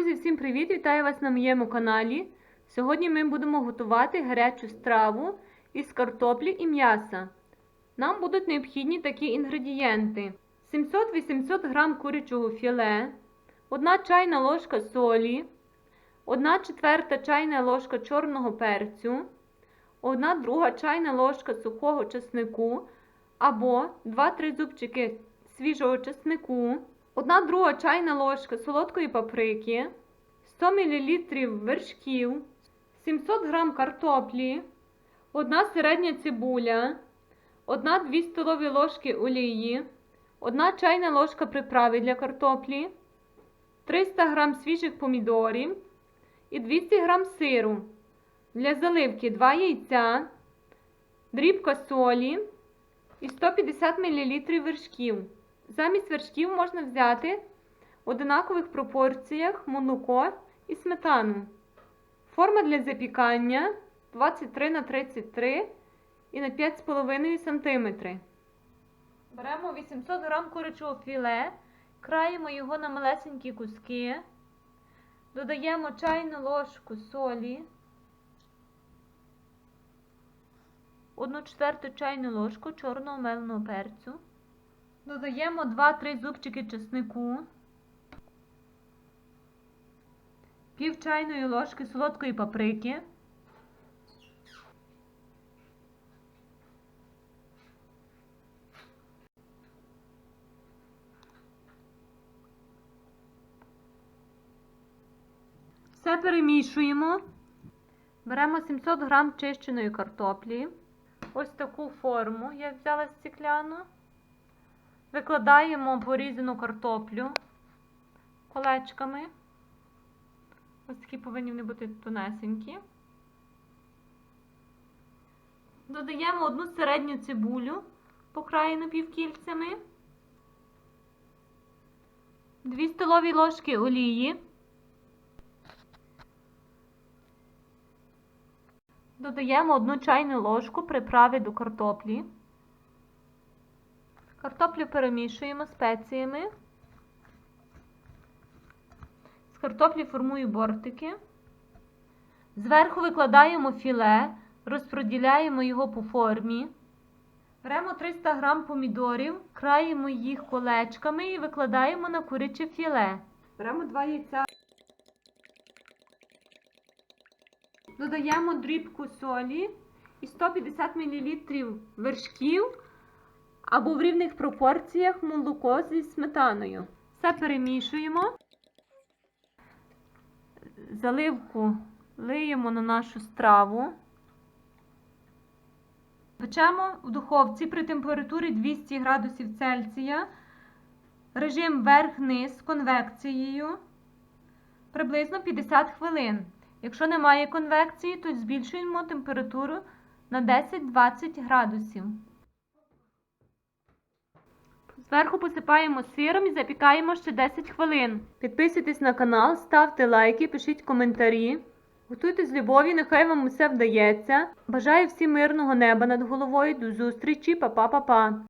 Друзі, всім привіт! Вітаю вас на моєму каналі. Сьогодні ми будемо готувати гарячу страву із картоплі і м'яса. Нам будуть необхідні такі інгредієнти: 700-800 г курячого філе, 1 чайна ложка солі, 1 четверта чайна ложка чорного перцю, 1 друга чайна ложка сухого чеснику або 2-3 зубчики свіжого чеснику. 1 друга чайна ложка солодкої паприки, 100 мл вершків, 700 г картоплі, 1 середня цибуля, 1-2 столові ложки олії, 1 чайна ложка приправи для картоплі, 300 г свіжих помідорів і 200 г сиру. Для заливки 2 яйця, дрібка солі і 150 мл вершків. Замість вершків можна взяти в одинакових пропорціях молоко і сметану. Форма для запікання 23 на 33 і на 5,5 см. Беремо 800 г курячого філе, краємо його на малесенькі куски, додаємо чайну ложку солі, 1 четверту чайну ложку чорного меленого перцю. Додаємо 2-3 зубчики чеснику, пів чайної ложки солодкої паприки, Все перемішуємо. Беремо 700 г чищеної картоплі. Ось таку форму я взяла стекляну. Викладаємо порізану картоплю колечками. Ось такі повинні вони бути тонесенькі. Додаємо одну середню цибулю, покраєну півкільцями, 2 столові ложки олії. Додаємо одну чайну ложку приправи до картоплі. Картоплю перемішуємо спеціями. З картоплі формую бортики. Зверху викладаємо філе, розподіляємо його по формі. Беремо 300 г помідорів, краємо їх колечками і викладаємо на куряче філе. Беремо 2 яйця. Додаємо дрібку солі і 150 мл вершків або в рівних пропорціях молоко зі сметаною. Все перемішуємо. Заливку лиємо на нашу страву. Печемо в духовці при температурі 200 градусів Цельсія. Режим верх-низ з конвекцією приблизно 50 хвилин. Якщо немає конвекції, то збільшуємо температуру на 10-20 градусів. Зверху посипаємо сиром і запікаємо ще 10 хвилин. Підписуйтесь на канал, ставте лайки, пишіть коментарі. Готуйте з любові, нехай вам усе вдається. Бажаю всім мирного неба над головою. До зустрічі, па-па-па-па!